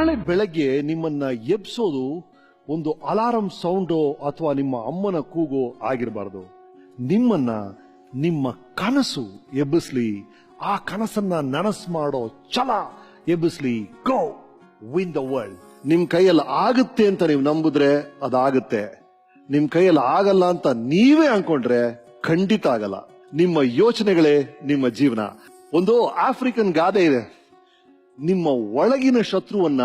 ನಾಳೆ ಬೆಳಗ್ಗೆ ನಿಮ್ಮನ್ನ ಎಬ್ಸೋದು ಒಂದು ಅಲಾರಂ ಸೌಂಡೋ ಅಥವಾ ನಿಮ್ಮ ಅಮ್ಮನ ಕೂಗೋ ಆಗಿರಬಾರ್ದು. ನಿಮ್ಮನ್ನ ನಿಮ್ಮ ಕನಸು ಎಬ್ಬಿಸ್ಲಿ. ಆ ಕನಸನ್ನ ನನಸು ಮಾಡೋ ಛಲ ಎಬ್ಬಿಸ್ಲಿ. ಗೋ ವಿನ್ ದ ವರ್ಲ್ಡ್ ನಿಮ್ ಕೈಯಲ್ಲಿ ಆಗುತ್ತೆ ಅಂತ ನೀವು ನಂಬಿದ್ರೆ ಅದಾಗುತ್ತೆ. ನಿಮ್ ಕೈಯಲ್ಲಿ ಆಗಲ್ಲ ಅಂತ ನೀವೇ ಅನ್ಕೊಂಡ್ರೆ ಖಂಡಿತ ಆಗಲ್ಲ. ನಿಮ್ಮ ಯೋಚನೆಗಳೇ ನಿಮ್ಮ ಜೀವನ. ಒಂದು ಆಫ್ರಿಕನ್ ಗಾದೆ ಇದೆ. ನಿಮ್ಮ ಒಳಗಿನ ಶತ್ರುವನ್ನ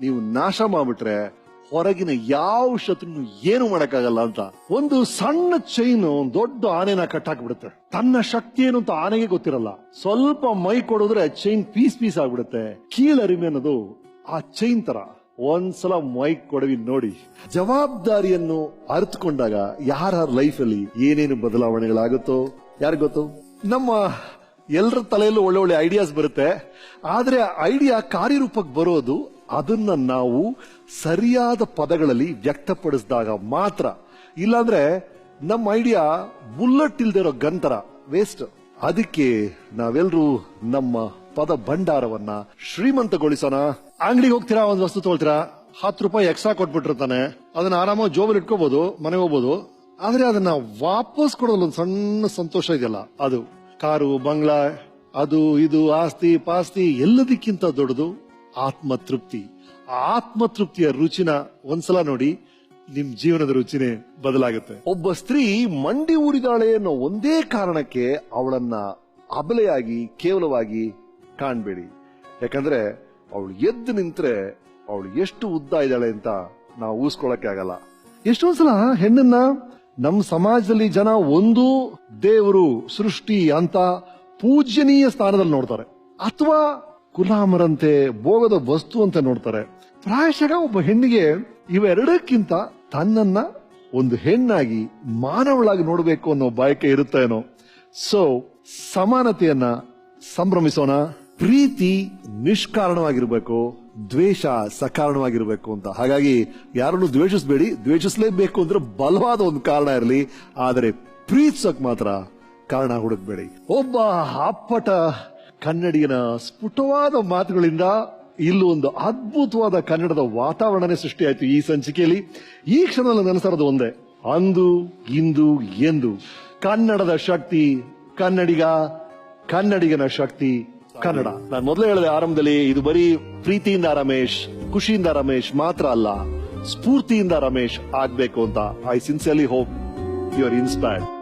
ನೀವು ನಾಶ ಮಾಡ್ಬಿಟ್ರೆ ಹೊರಗಿನ ಯಾವ ಶತ್ರುನು ಏನು ಮಾಡಕ್ಕಾಗಲ್ಲ ಅಂತ ಒಂದು ಸಣ್ಣ ಚೈನ್ ದೊಡ್ಡ ಆನೆನ ಕಟ್ಟಾಕ್ಬಿಡುತ್ತೆ ತನ್ನ ಶಕ್ತಿ ಏನು ಅಂತ ಆನೆಗೆ ಗೊತ್ತಿರಲ್ಲ. ಸ್ವಲ್ಪ ಮೈ ಕೊಡಿದ್ರೆ ಚೈನ್ ಪೀಸ್ ಪೀಸ್ ಆಗ್ಬಿಡುತ್ತೆ. ಕೀಳರಿಮೆ ಅನ್ನೋದು ಆ ಚೈನ್ ತರ. ಒಂದ್ಸಲ ಮೈ ಕೊಡವಿ ನೋಡಿ. ಜವಾಬ್ದಾರಿಯನ್ನು ಅರ್ಥಕೊಂಡಾಗ ಯಾರ ಲೈಫ್ ಅಲ್ಲಿ ಏನೇನು ಬದಲಾವಣೆಗಳಾಗುತ್ತೋ ಯಾರಿಗೊತ್ತು ನಮ್ಮ ಎಲ್ಲರ ತಲೆಯಲ್ಲೂ ಒಳ್ಳೆ ಒಳ್ಳೆ ಐಡಿಯಾಸ್ ಬರುತ್ತೆ. ಆದ್ರೆ ಐಡಿಯಾ ಕಾರ್ಯರೂಪಕ್ಕೆ ಬರೋದು ಅದನ್ನ ನಾವು ಸರಿಯಾದ ಪದಗಳಲ್ಲಿ ವ್ಯಕ್ತಪಡಿಸಿದಾಗ ಮಾತ್ರ. ಇಲ್ಲಾಂದ್ರೆ ನಮ್ಮ ಐಡಿಯಾ ಬುಲ್ಲಟ್ ಇಲ್ದಿರೋ ಗಂತರ ತರ ವೇಸ್ಟ್ ಅದಕ್ಕೆ ನಾವೆಲ್ಲರೂ ನಮ್ಮ ಪದ ಭಂಡಾರವನ್ನ ಶ್ರೀಮಂತಗೊಳಿಸೋಣ. ಅಂಗಡಿಗೆ ಹೋಗ್ತೀರಾ? ಒಂದು ವಸ್ತು ತೊಗೊಳ್ತೀರಾ? ಹತ್ತು ರೂಪಾಯಿ ಎಕ್ಸ್ಟ್ರಾ ಕೊಟ್ಬಿಟ್ಟಿರ್ತಾನೆ ಅದನ್ನ ಆರಾಮಾಗಿ ಜೋಬಲ್ಲಿ ಇಟ್ಕೋಬಹುದು ಮನೆಗೆ ಹೋಗ್ಬೋದು. ಆದ್ರೆ ಅದನ್ನ ವಾಪಸ್ ಕೊಡೋದ್ರಲ್ಲಿ ಒಂದು ಸಣ್ಣ ಸಂತೋಷ ಇದೆಯಲ್ಲ, ಅದು. ಕಾರು, ಬಂಗ್ಲಾ, ಅದು, ಇದು, ಆಸ್ತಿ, ಪಾಸ್ತಿ ಎಲ್ಲದಕ್ಕಿಂತ ದೊಡ್ಡದು ಆತ್ಮ ತೃಪ್ತಿ ಆತ್ಮ ತೃಪ್ತಿಯ ರುಚಿನ ಒಂದ್ಸಲ ನೋಡಿ ನಿಮ್ ಜೀವನದ ರುಚಿನೇ ಬದಲಾಗುತ್ತೆ. ಒಬ್ಬ ಸ್ತ್ರೀ ಮಂಡಿ ಊರಿದಾಳೆ ಅನ್ನೋ ಒಂದೇ ಕಾರಣಕ್ಕೆ ಅವಳನ್ನ ಅಬಲೆಯಾಗಿ, ಕೇವಲವಾಗಿ ಕಾಣ್ಬೇಡಿ. ಯಾಕಂದ್ರೆ ಅವಳು ಎದ್ದು ನಿಂತ್ರೆ ಅವಳು ಎಷ್ಟು ಉದ್ದ ಇದ್ದಾಳೆ ಅಂತ ನಾವು ಊಹಿಸ್ಕೊಳಕ್ಕೆ ಆಗಲ್ಲ. ಎಷ್ಟೊಂದ್ಸಲ ಹೆಣ್ಣನ್ನ ನಮ್ಮ ಸಮಾಜದಲ್ಲಿ ಜನ ಒಂದು ದೇವರು, ಸೃಷ್ಟಿ ಅಂತ ಪೂಜ್ಯನೀಯ ಸ್ಥಾನದಲ್ಲಿ ನೋಡ್ತಾರೆ. ಅಥವಾ ಗುಲಾಮರಂತೆ ಭೋಗದ ವಸ್ತು ಅಂತ ನೋಡ್ತಾರೆ. ಪ್ರಾಯಶಃ ಒಬ್ಬ ಹೆಣ್ಣಿಗೆ ಇವೆರಡಕ್ಕಿಂತ ತನ್ನನ್ನ ಒಂದು ಹೆಣ್ಣಾಗಿ ಮಾನವಳಾಗಿ ನೋಡಬೇಕು ಅನ್ನೋ ಬಯಕೆ ಇರುತ್ತೇನೋ. ಸೊ ಸಮಾನತೆಯನ್ನ ಸಂಭ್ರಮಿಸೋಣ. ಪ್ರೀತಿ ನಿಷ್ಕಾರಣವಾಗಿರ್ಬೇಕು. ದ್ವೇಷ ಸಕಾರಣವಾಗಿರಬೇಕು ಅಂತ. ಹಾಗಾಗಿ ಯಾರನ್ನು ದ್ವೇಷಿಸಬೇಡಿ, ದ್ವೇಷಿಸಲೇಬೇಕು ಅಂದ್ರೆ ಬಲವಾದ ಒಂದು ಕಾರಣ ಇರಲಿ. ಆದರೆ ಪ್ರೀತಿಸಕ್ ಮಾತ್ರ ಕಾರಣ ಹುಡುಕ್ಬೇಡಿ. ಒಬ್ಬ ಅಪ್ಪಟ ಕನ್ನಡಿಗನ ಸ್ಫುಟವಾದ ಮಾತುಗಳಿಂದ ಇಲ್ಲಿ ಒಂದು ಅದ್ಭುತವಾದ ಕನ್ನಡದ ವಾತಾವರಣನೇ ಸೃಷ್ಟಿಯಾಯಿತು ಈ ಸಂಚಿಕೆಯಲ್ಲಿ. ಈ ಕ್ಷಣದಲ್ಲಿ ನೆನೆಸಿರೋದು ಒಂದೇ, ಅಂದು, ಇಂದು, ಎಂದು. ಕನ್ನಡದ ಶಕ್ತಿ ಕನ್ನಡಿಗ, ಕನ್ನಡಿಗನ ಶಕ್ತಿ ಕನ್ನಡ. ನಾನು ಮೊದಲೇ ಹೇಳಿದೆ ಆರಂಭದಲ್ಲಿ ಇದು ಬರೀ ಪ್ರೀತಿಯಿಂದ ರಮೇಶ್, ಖುಷಿಯಿಂದ ರಮೇಶ್ ಮಾತ್ರ ಅಲ್ಲ, ಸ್ಫೂರ್ತಿಯಿಂದ ರಮೇಶ್ ಆಗ್ಬೇಕು ಅಂತ. I sincerely hope you are inspired